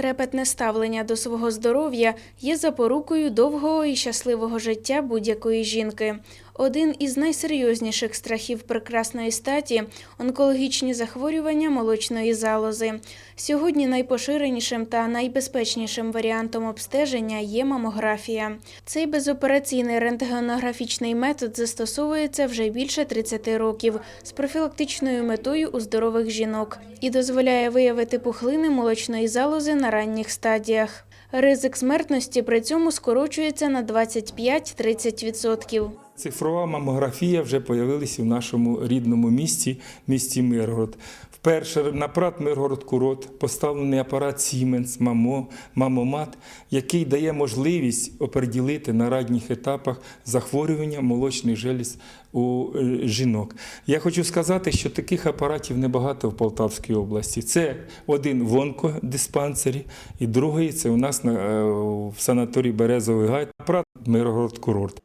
Трепетне ставлення до свого здоров'я є запорукою довгого і щасливого життя будь-якої жінки. Один із найсерйозніших страхів прекрасної статі онкологічні захворювання молочної залози. Сьогодні найпоширенішим та найбезпечнішим варіантом обстеження є мамографія. Цей безопераційний рентгенографічний метод застосовується вже більше 30 років з профілактичною метою у здорових жінок і дозволяє виявити пухлини молочної залози на ранніх стадіях. Ризик смертності при цьому скорочується на 25-30%. Цифрова мамографія вже з'явилася в нашому рідному місті, місті Миргород. Вперше на апарат Миргород Курорт поставлений апарат мамо, мамомат, який дає можливість оприділити на ранніх етапах захворювання молочних желіз у е, жінок. Я хочу сказати, що таких апаратів небагато в Полтавській області. Це один в онкодиспансері, і другий це у нас на, е, в санаторії Березовий Гай, апарат Миргород Курорт.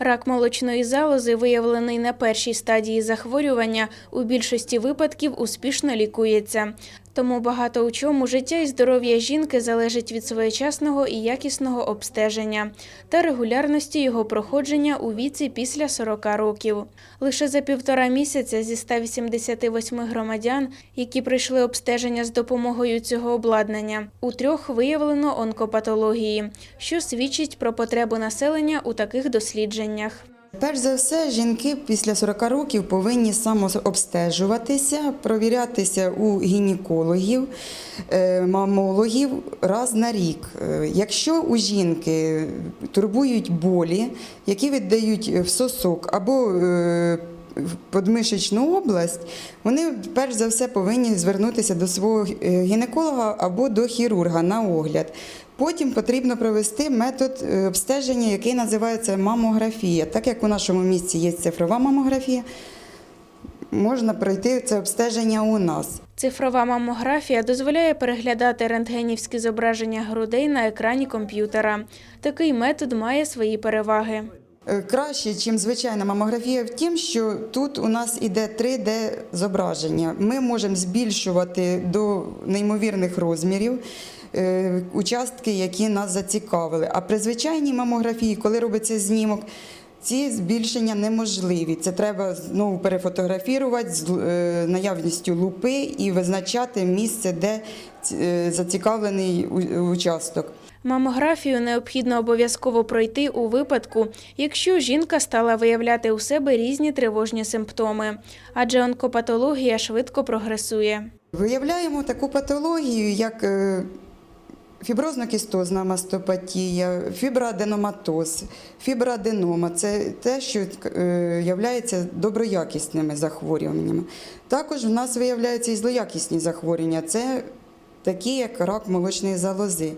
Рак молочної залози, виявлений на першій стадії захворювання, у більшості випадків успішно лікується. Тому багато у чому життя і здоров'я жінки залежить від своєчасного і якісного обстеження та регулярності його проходження у віці після 40 років. Лише за півтора місяця зі 188 громадян, які пройшли обстеження з допомогою цього обладнання, у трьох виявлено онкопатології, що свідчить про потребу населення у таких дослідженнях. Перш за все, жінки після 40 років повинні самообстежуватися, провірятися у гінекологів, е, мамологів раз на рік. Е, Якщо у жінки турбують болі, які віддають в сосок або е, подмишечну область, вони перш за все повинні звернутися до свого е, гінеколога або до хірурга на огляд. Потім потрібно провести метод е, обстеження, який називається мамографія. Так як у нашому місті є цифрова мамографія, можна пройти це обстеження у нас. Цифрова мамографія дозволяє переглядати рентгенівські зображення грудей на екрані комп'ютера. Такий метод має свої переваги. Е, Краще, ніж звичайна мамографія, в тім, що тут у нас іде 3D зображення. Ми можемо збільшувати до неймовірних розмірів е, участки, які нас зацікавили. А при звичайній мамографії, коли робиться знімок, ці збільшення неможливі. Це треба знову перефотографувати з е, наявністю лупи і визначати місце, де зацікавлений участок. Мамографію необхідно обов'язково пройти у випадку, якщо жінка стала виявляти у себе різні тривожні симптоми, адже онкопатологія швидко прогресує. Виявляємо таку патологію, як е, фіброзно-кістозна мастопатія, фіброаденоматоз, фіброаденома. Це те, що е, являється доброякісними захворюваннями. Також в нас виявляються і злоякісні захворювання. Це такі, як рак молочної залози.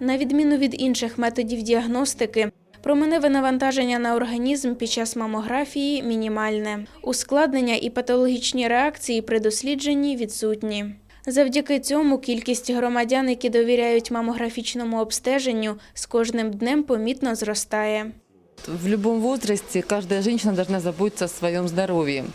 На відміну від інших методів діагностики, променеве навантаження на організм під час мамографії мінімальне. Ускладнення і патологічні реакції при дослідженні відсутні. Завдяки цьому кількість громадян, які довіряють мамографічному обстеженню, з кожним днем помітно зростає В любом возрасте каждая женщина должна заботиться о своем здоровье.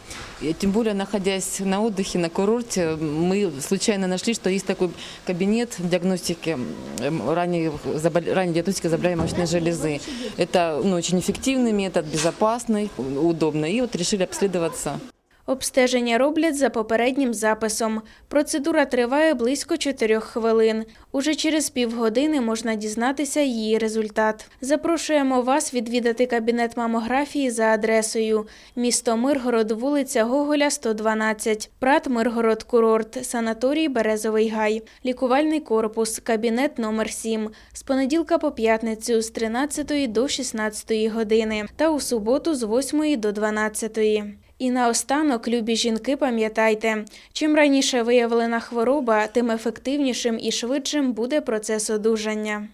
И тем более, находясь на отдыхе, на курорте, мы случайно нашли, что есть такой кабинет диагностики, м, ранней, забол- ранней диагностики заболеваний молочной железы. Это ну, очень эффективный метод, безопасный, удобный. И вот решили обследоваться. Обстеження роблять за попереднім записом. Процедура триває близько 4 хвилин. Уже через півгодини можна дізнатися її результат. Запрошуємо вас відвідати кабінет мамографії за адресою місто Миргород, вулиця Гоголя, 112, Прат Миргород Курорт, санаторій Березовий Гай, лікувальний корпус, кабінет номер 7 з понеділка по п'ятницю з 13 до 16 години та у суботу з 8 до 12. І наостанок, любі жінки, пам'ятайте, чим раніше виявлена хвороба, тим ефективнішим і швидшим буде процес одужання.